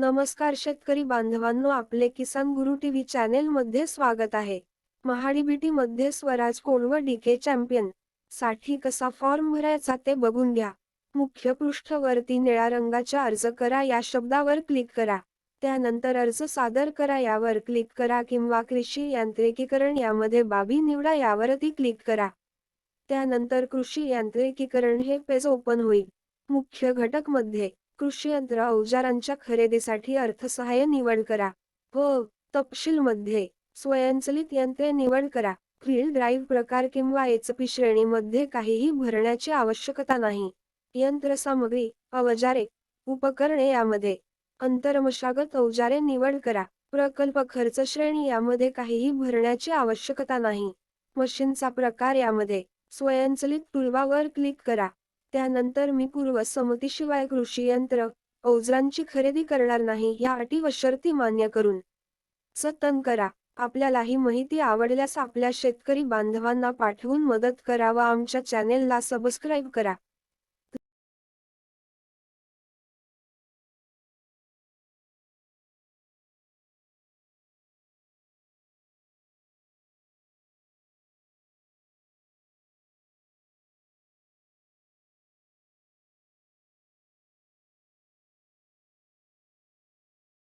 नमस्कार शेतकरी बांधवांनो आपले किसान गुरु टीव्ही चॅनेल मध्ये स्वागत आहे. महाडीबीटी मध्ये स्वराज कोण व डीके चॅम्पियन? साठी कसा फॉर्म भरायचा ते बघून घ्या. मुख्य पृष्ठवरती निळ्या रंगाच्या अर्ज करा या शब्दावर क्लिक करा. त्यानंतर अर्ज सादर करा यावर क्लिक करा किंवा कृषी यांत्रिकीकरण यामध्ये बाबी निवडा यावरती क्लिक करा. त्यानंतर कृषी यांत्रिकीकरण हे पेज ओपन होईल. मुख्य घटकमध्ये कृषी यंत्र अवजारांच्या खरेदीसाठी अर्थसहाय्य निवड करा. हो, व तपशील मध्ये स्वयंचलित यंत्रे निवड करा. फील्ड ड्राईव्ह प्रकार किंवा एचपी श्रेणीमध्ये काहीही भरण्याची आवश्यकता नाही. यंत्रसामग्री अवजारे उपकरणे यामध्ये अंतर्मशागत अवजारे निवड करा. प्रकल्प खर्च श्रेणी यामध्ये काहीही भरण्याची आवश्यकता नाही. मशीनचा प्रकार यामध्ये स्वयंचलित टूलबावर क्लिक करा. त्यानंतर मी पूर्व संमतीशिवाय कृषी यंत्र अवजारांची खरेदी करणार नाही या अटी व शर्ती मान्य करून. सतन करा. आपल्याला ही माहिती आवडल्यास आपल्या शेतकरी बांधवांना पाठवून मदत करा व आमच्या चॅनेलला सबस्क्राईब करा.